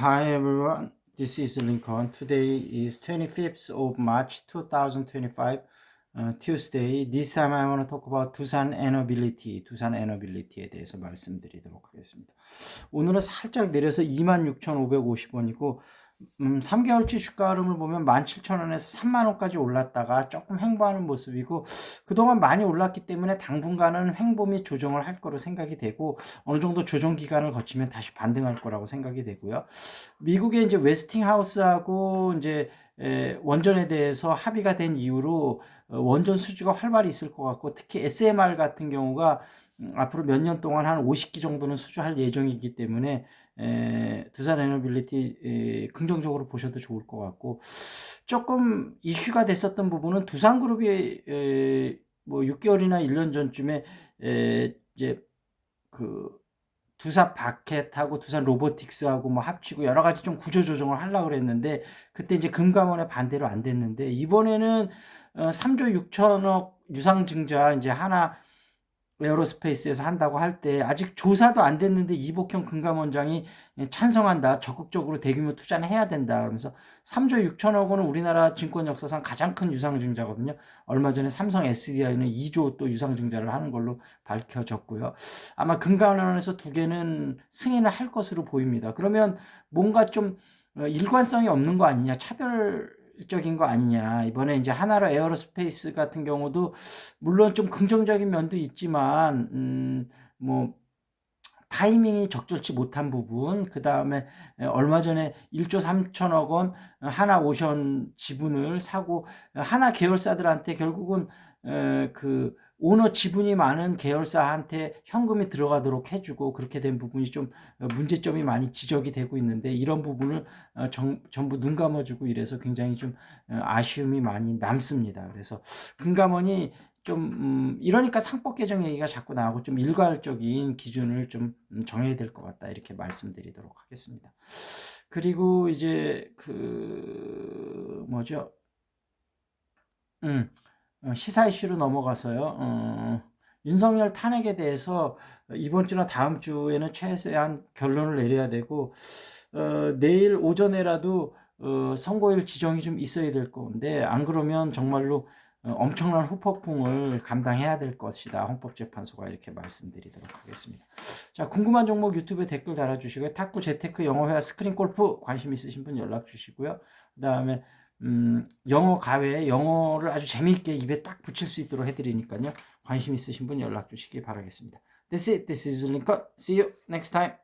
Hi everyone, this is Lincoln. Today is 25th of March 2025, uh, Tuesday. This time I want to talk about 두산 Nability, 두산 Nability에 대해서 말씀드리도록 하겠습니다. 오늘은 살짝 내려서 26,550원이고 음, 3개월치 주가 흐름을 보면 17,000원에서 3만원까지 올랐다가 조금 횡보하는 모습이고 그동안 많이 올랐기 때문에 당분간은 횡보 및 조정을 할 거로 생각이 되고 어느 정도 조정 기간을 거치면 다시 반등할 거라고 생각이 되고요. 미국의 이제 웨스팅하우스하고 이제 에, 원전에 대해서 합의가 된 이후로 어, 원전 수주가 활발히 있을 것 같고 특히 SMR 같은 경우가 음, 앞으로 몇 년 동안 한 50기 정도는 수주할 예정이기 때문에 에, 두산 에너빌리티 에, 긍정적으로 보셔도 좋을 것 같고 조금 이슈가 됐었던 부분은 두산 그룹이 에, 뭐 6개월이나 1년 전쯤에 에, 이제 그 두산 바켓하고 두산 로보틱스하고 뭐 합치고 여러 가지 좀 구조 조정을 하려고 그랬는데 그때 이제 금감원의 반대로 안 됐는데 이번에는 어, 3조 6천억 유상증자 이제 하나 에어로스페이스에서 한다고 할 때 아직 조사도 안 됐는데 이복형 금감원장이 찬성한다. 적극적으로 대규모 투자는 해야 된다. 그러면서 3조 6천억 원은 우리나라 증권 역사상 가장 큰 유상증자거든요. 얼마 전에 삼성 SDI는 2조 또 유상증자를 하는 걸로 밝혀졌고요. 아마 금감원에서 두 개는 승인을 할 것으로 보입니다. 그러면 뭔가 좀 어, 일관성이 없는 거 아니냐. 차별 적인 거 아니냐. 이번에 이제 하나로 에어로스페이스 같은 경우도 물론 좀 긍정적인 면도 있지만 음, 뭐 타이밍이 적절치 못한 부분, 그 다음에 얼마 전에 1조 3천억 원 하나 오션 지분을 사고 하나 계열사들한테 결국은 그 오너 지분이 많은 계열사한테 현금이 들어가도록 해주고 그렇게 된 부분이 좀 문제점이 많이 지적이 되고 있는데 이런 부분을 어, 정, 전부 눈 감아주고 이래서 굉장히 좀 어, 아쉬움이 많이 남습니다. 그래서 금감원이 좀 음, 이러니까 상법 개정 얘기가 자꾸 나오고 좀 일괄적인 기준을 좀 음, 정해야 될 것 같다 이렇게 말씀드리도록 하겠습니다. 그리고 이제 그 뭐죠? 음. 어, 시사 이슈로 넘어가서요. 어, 윤석열 탄핵에 대해서 이번 주나 다음 주에는 최대한 결론을 내려야 되고 어, 내일 오전에라도 어, 선고일 지정이 좀 있어야 될 건데 안 그러면 정말로 어, 엄청난 후폭풍을 감당해야 될 것이다. 헌법재판소가 이렇게 말씀드리도록 하겠습니다. 자, 궁금한 종목 유튜브에 댓글 달아주시고요. 탁구, 재테크, 영어회화, 스크린 골프 관심 있으신 분 연락 주시고요. 그 다음에 음, 영어 가외 영어를 아주 재미있게 입에 딱 붙일 수 있도록 해드리니까요. 관심 있으신 분 연락 주시기 바라겠습니다. That's it. This is Lincoln. See you next time.